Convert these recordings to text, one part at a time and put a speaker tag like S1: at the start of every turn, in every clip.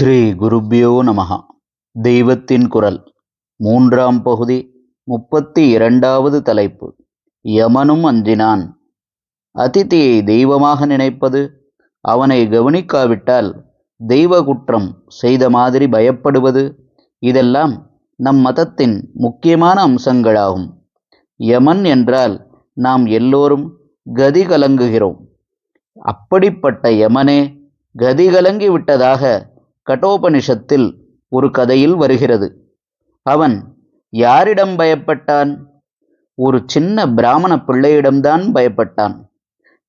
S1: ஸ்ரீ குருப்பியோ நமகா தெய்வத்தின் குரல். மூன்றாம் பகுதி முப்பத்தி இரண்டாவது தலைப்பு. யமனும் அஞ்சினான். அதிதியை தெய்வமாக நினைப்பது அவனை கவனிக்காவிட்டால் தெய்வ குற்றம் செய்த மாதிரி பயப்படுவது இதெல்லாம் நம் மதத்தின் முக்கியமான அம்சங்களாகும். யமன் என்றால் நாம் எல்லோரும் கதி கலங்குகிறோம் அப்படிப்பட்ட யமனே கதி கலங்கி விட்டதாக கட்டோபனிஷத்தில் ஒரு கதையில் வருகிறது. அவன் யாரிடம் பயப்பட்டான்? ஒரு சின்ன பிராமண பிள்ளையிடம்தான் பயப்பட்டான்.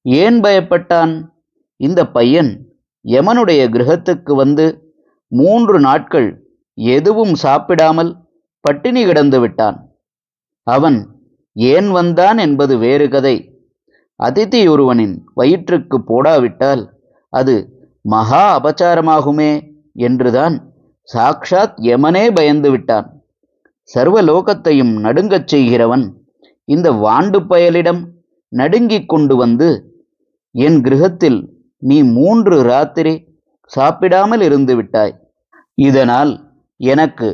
S1: ஏன் பயப்பட்டான்? இந்த பையன் யமனுடைய கிரகத்துக்கு வந்து மூன்று நாட்கள் எதுவும் சாப்பிடாமல் பட்டினி கிடந்து விட்டான். அவன் ஏன் வந்தான் என்பது வேறு கதை. அதிதி ஒருவனின் வயிற்றுக்கு போடாவிட்டால் அது மகா அபச்சாரமாகுமே என்றுதான் சாக்ஷாத் யமனே பயந்து விட்டான். சர்வ லோகத்தையும் நடுங்கச் செய்கிறவன் இந்த வாண்டு பயலிடம் நடுங்கிக் கொண்டு வந்து என் கிரகத்தில் நீ மூன்று ராத்திரி சாப்பிடாமல் இருந்து விட்டாய். இதனால் எனக்கு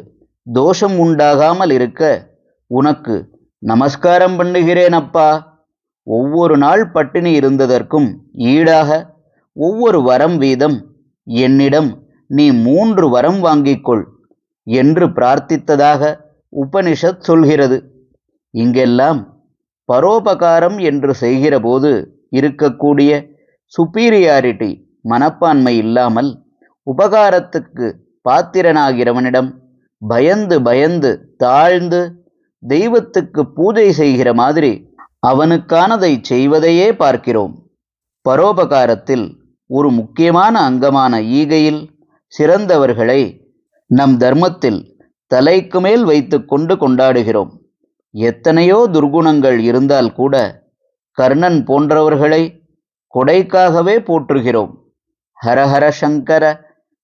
S1: தோஷம் உண்டாகாமல் இருக்க உனக்கு நமஸ்காரம் பண்ணுகிறேன் அப்பா. ஒவ்வொரு நாள் பட்டினி இருந்ததற்கும் ஈடாக ஒவ்வொரு வரம் வீதம் என்னிடம் நீ மூன்று வரம் வாங்கிக்கொள் என்று பிரார்த்தித்ததாக உபனிஷத் சொல்கிறது. இங்கெல்லாம் பரோபகாரம் என்று செய்கிறபோது இருக்கக்கூடிய சுப்பீரியாரிட்டி மனப்பான்மை இல்லாமல் உபகாரத்துக்கு பாத்திரனாகிறவனிடம் பயந்து பயந்து தாழ்ந்து தெய்வத்துக்கு பூஜை செய்கிற மாதிரி அவனுக்கானதை செய்வதையே பார்க்கிறோம். பரோபகாரத்தில் ஒரு முக்கியமான அங்கமான ஈகையில் சிறந்தவர்களை நம் தர்மத்தில் தலைக்கு மேல் வைத்து கொண்டு கொண்டாடுகிறோம். எத்தனையோ துர்குணங்கள் இருந்தால் கூட கர்ணன் போன்றவர்களை கொடைக்காகவே போற்றுகிறோம். ஹரஹர சங்கர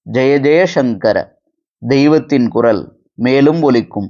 S1: ஜெய ஜெயசங்கர தெய்வத்தின் குரல் மேலும் ஒலிக்கும்.